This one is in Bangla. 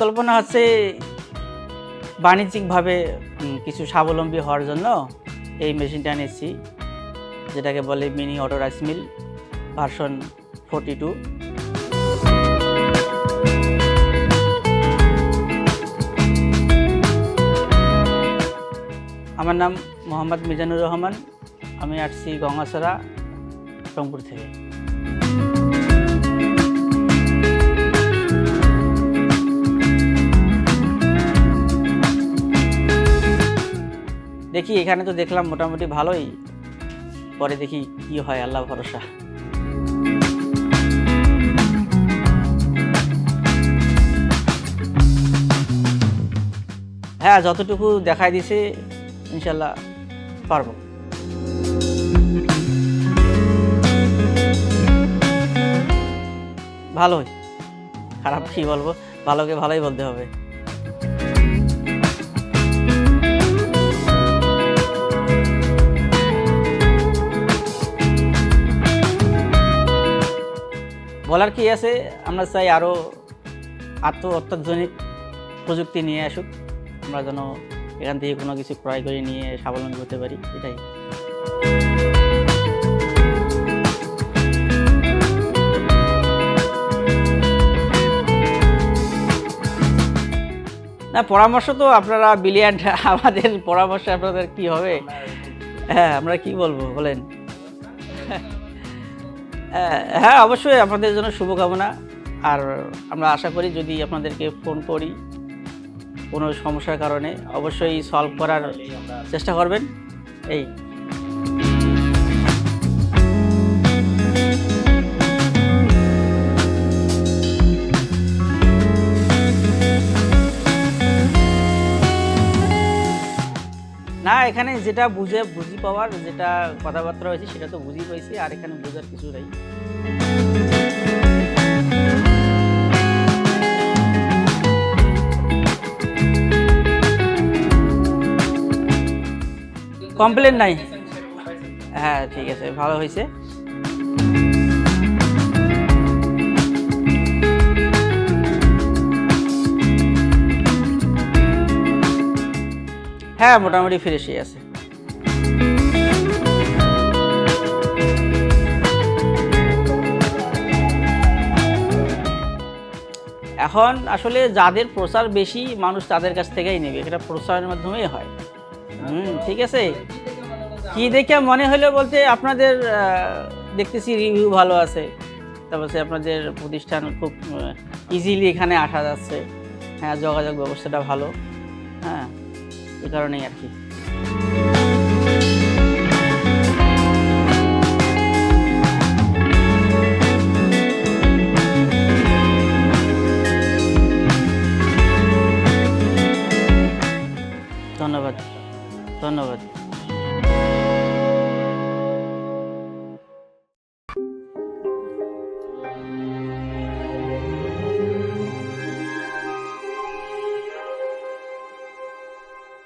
পরিকল্পনা হচ্ছে বাণিজ্যিকভাবে কিছু স্বাবলম্বী হওয়ার জন্য এই মেশিনটা নিচ্ছি যেটাকে বলে mini auto rice mill version forty two. আমার নাম মোহাম্মদ মিজানুর রহমান, আমি আসছি গঙ্গাছড়া রংপুর থেকে। দেখি এখানে তো দেখলাম মোটামুটি ভালোই। পরে দেখি কি হয় আল্লাহ ভরসা। হ্যাঁ যতটুকু দেখাই দিছে ইনশাল্লাহ পারব। ভালোই। খারাপ কি বলব? ভালোকে ভালোই বলতে হবে। বলার কি আছে? আমরা চাই আরও আত্ম অত্যাধুনিক প্রযুক্তি নিয়ে আসুক। আমরা যেন এখান থেকে কোনো কিছু ক্রয় করে নিয়ে স্বাবলম্বী হতে পারি এটাই। না পরামর্শ তো আপনারা বিলিয়ান্ট আমাদের পরামর্শ আপনাদের কি হবে? হ্যাঁ আমরা কি বলব বলেন? হ্যাঁ, অবশ্যই আপনাদের জন্য শুভকামনা। আর আমরা আশা করি যদি আপনাদেরকে ফোন করি কোনো সমস্যার কারণে অবশ্যই সলভ করার চেষ্টা করবেন। এই। না, এখানে যেটা বুঝে, বুঝি পাওয়ার যেটা কথাবার্তা হয়েছে সেটা তো বুঝি পাইছি, আর এখানে বোঝার কিছু নেই। কমপ্লেন নাই? হ্যাঁ ঠিক আছে, ভালো হয়েছে হ্যাঁ মোটামুটি ফ্রেশই আছে। এখন আসলে যাদের প্রচার বেশি, মানুষ তাদের কাছ থেকেই নেবে। এটা প্রচারের মাধ্যমেই হয়। হুম, ঠিক আছে? কি দেখে মনে হলো বলতে আপনাদের দেখতেছি রিভিউ ভালো আছে। তারপর আপনাদের প্রতিষ্ঠান খুব ইজিলি এখানে আসা যাচ্ছে। হ্যাঁ যোগাযোগ ব্যবস্থাটা ভালো। এই কারণেই আর কি। ধন্যবাদ ধন্যবাদ।